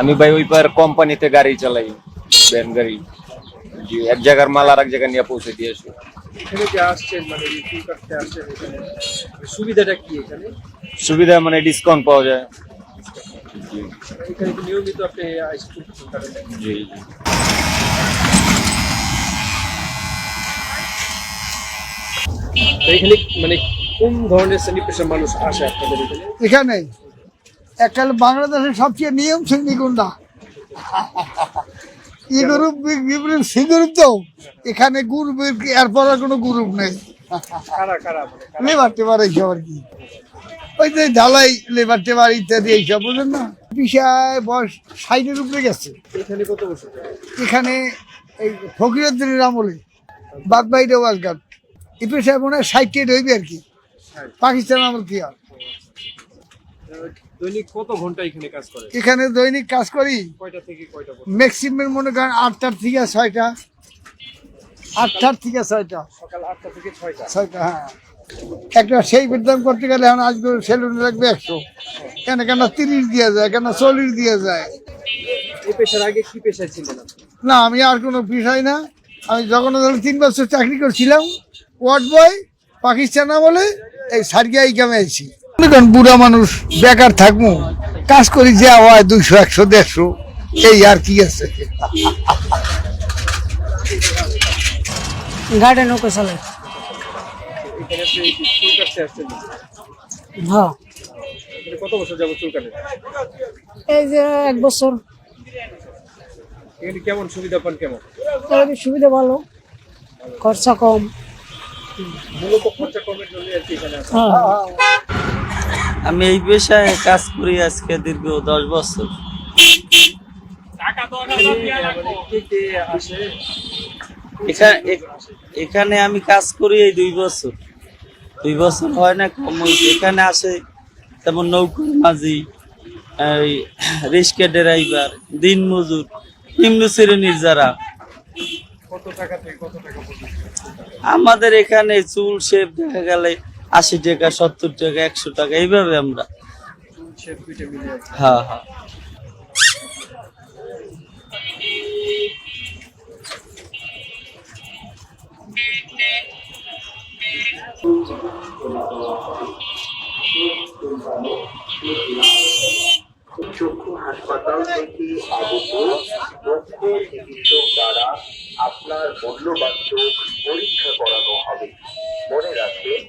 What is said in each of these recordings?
আমি ভাই ওই পার কোম্পানিতে গাড়ি চালাই ভ্যান গাড়ি। জি এক জায়গার মাল আর এক জায়গায় নিয়ে পৌঁছে দিয়ে আসি। এখানে যে আসছেন মানে এই চুল আসছেন এখানে সুবিধাটা কি এখানে? সুবিধা মানে ডিসকাউন্ট পাওয়া যায়। এখানে নিয়মিত আপনি জি জি। এখানে মানে কোন ধরনের শ্রেণি পেশার মানুষ আসে আপনাদের এখানে? এখানে একটা বাংলাদেশের সবচেয়ে নিয়ম শ্রেণি কোনটা ই গ্রুপ সি গ্রুপ তো এখানে গ্রুপের এরপর আর কোনো গ্রুপ নেই? লেবার টেবার এইসব আর কি। ওই যে ঢালাই লেবার টেবার ইত্যাদি এইসব বুঝলেন না? বিষয় বয়স ষাটের উপরে গেছে। এখানে কত বছর? এখানে এই ফকিরুদ্দিনের আমলে বাগবাইটা ওয়াজগাট এই পেশায় মনে হয় ষাটটি রইবে আর কি। পাকিস্তান আমল কি আর? দৈনিক কত ঘণ্টা এখানে কাজ করে? এখানে দৈনিক কাজ করি। কয়টা থেকে কয়টা পর্যন্ত? ম্যাক্সিমাম মনে করেন আটটার থেকে ছয়টা। আটটার থেকে ছয়টা। সকাল আটটা থেকে ছয়টা। ছয়টা হ্যাঁ। একটা সেই বেতন করতে গেলে এখন আজকে সেলুনে লাগবে একশো। কেন কেন তিরিশ দিয়ে যায় কেন চল্লিশ দিয়ে যায়। এই পেশার আগে কি পেশায় ছিলেন না আমি আর কোনো বিষয় না। আমি যখন তিন বছর চাকরি করছিলাম ওয়ার্ড বয় পাকিস্তান বলে এই সার্গিয়া এই কামে আইছি। কারণ বুড়া মানুষ বেকার থাকব কাজ করি যে হয় দুইশো একশো দেড়শো এই আর কি আছে? চুল হ্যাঁ কত বছর যাব চুল কাটেন এই যে এক বছর। কেমন সুবিধা পান কেমন সুবিধা ভালো? খরচা কম। মূলত খরচা কমের জন্য আর কি এখানে আসা হ্যাঁ। আমি এই পেশায় কাজ করি আজকে দীর্ঘ দশ বছর। এখানে আমি কাজ করি এই দুই বছর। দুই বছর হয় না কম এখানে আসে তেমন নৌকর মাঝি এই রিক্সা ড্রাইভার দিন মজুর নিম্ন শ্রেণির যারা। আমাদের এখানে চুল শেপ দেখা গেলে আশি টাকা, সত্তর টাকা, একশো টাকা, এইভাবে আমরা। হ্যাঁ হ্যাঁ চক্ষু হাসপাতাল থেকে আগত দক্ষ চিকিৎসক দ্বারা আপনার মূল্যবান চোখ পরীক্ষা করানো হবে মনে রাখবেন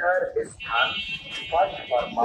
দেখার স্থান ফার্স্ট ফার্মা